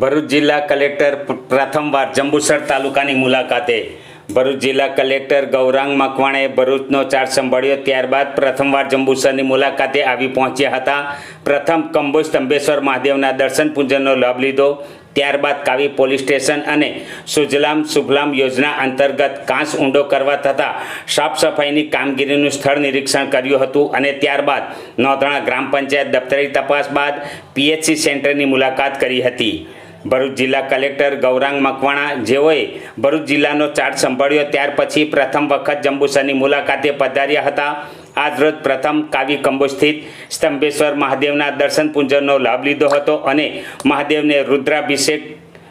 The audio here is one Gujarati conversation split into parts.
ભરૂચ જિલ્લા કલેક્ટર પ્રથમવાર જંબુસર તાલુકાની મુલાકાતે. ભરૂચ જિલ્લા કલેક્ટર ગૌરાંગ મકવાણે ભરૂચનો ચાર્જ સંભાળ્યો. ત્યારબાદ પ્રથમવાર જંબુસરની મુલાકાતે આવી પહોંચ્યા હતા. પ્રથમ કંબોજ સ્તંભેશ્વર મહાદેવના દર્શન પૂજનનો લાભ લીધો. ત્યારબાદ કાવી પોલીસ સ્ટેશન અને સુજલામ સુફલામ યોજના અંતર્ગત કાંસ ઊંડો કરવા થતાં સાફ સફાઈની કામગીરીનું સ્થળ નિરીક્ષણ કર્યું હતું અને ત્યારબાદ નોંધણા ગ્રામ પંચાયત દફતરી તપાસ બાદ પીએચસી સેન્ટરની મુલાકાત કરી હતી. ભરૂચ જિલ્લા કલેક્ટર ગૌરાંગ મકવાણા જેઓએ ભરૂચ જિલ્લાનો ચાર્જ સંભાળ્યો ત્યાર પછી પ્રથમ વખત જંબુસરની મુલાકાતે પધાર્યા હતા. આજરોજ પ્રથમ કાવી કંબો સ્થિત સ્તંભેશ્વર મહાદેવના દર્શન પૂજનનો લાભ લીધો હતો અને મહાદેવને રુદ્રાભિષેક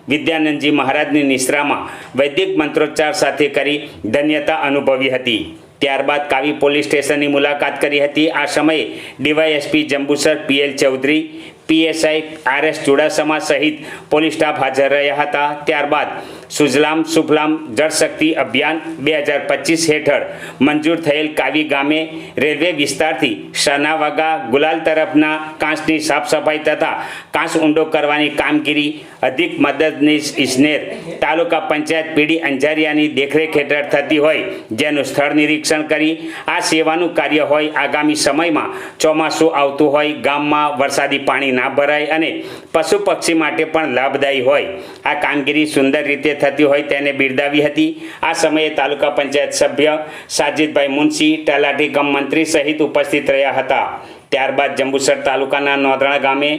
વિદ્યાનંદજી મહારાજની નિશ્રામાં વૈદિક મંત્રોચ્ચાર સાથે કરી ધન્યતા અનુભવી હતી. ત્યારબાદ કાવી પોલીસ સ્ટેશનની મુલાકાત કરી હતી. આ સમયે DYSP Jambusar PL Chaudhary PSI R S Chudasama સહિત પોલીસ સ્ટાફ હાજર રહ્યા હતા. ત્યારબાદ સુજલામ સુફલામ જળશક્તિ અભિયાન બે હજાર પચીસ હેઠળ મંજૂર થયેલ કાવી ગામે રેલવે વિસ્તારથી સનાવાગા ગુલાલ તરફના કાંસની સાફ સફાઈ તથા કાંસ ઊંડો કરવાની કામગીરી, અધિક મદદનીશ ઇજનેર, તાલુકા પંચાયત પીડી અંજારિયાની દેખરેખ હેઠળ થતી હોય જેનું સ્થળ નિરીક્ષણ કરી આ સેવાનું કાર્ય હોય આગામી સમયમાં ચોમાસું આવતું હોય, ગામમાં વરસાદી પાણી ના ભરાય અને પશુ પક્ષી માટે પણ લાભદાયી હોય. આ કામગીરી સુંદર રીતે થતી હોય તેને બિરદાવી હતી. આ સમયે તાલુકા પંચાયત સભ્ય સાજીદભાઈ મુનશી તલાટી ગમ મંત્રી સહિત ઉપસ્થિત રહ્યા હતા. ત્યારબાદ જંબુસર તાલુકાના નોંધણા ગામે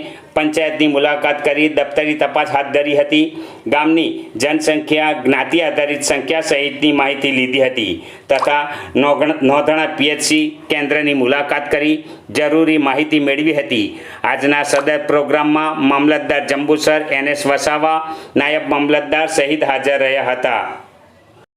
પંચાયતની મુલાકાત કરી, દફતરી તપાસ હાથ ધરી હતી. ગામની જનસંખ્યા જ્ઞાતિ આધારિત સંખ્યા સહિતની માહિતી લીધી હતી તથા નોંધણા પીએચસી કેન્દ્રની મુલાકાત કરી, જરૂરી માહિતી મેળવી હતી. આજના સદર પ્રોગ્રામમાં મામલતદાર જંબુસર એન એસ વસાવા, નાયબ મામલતદાર સહિત હાજર રહ્યા હતા.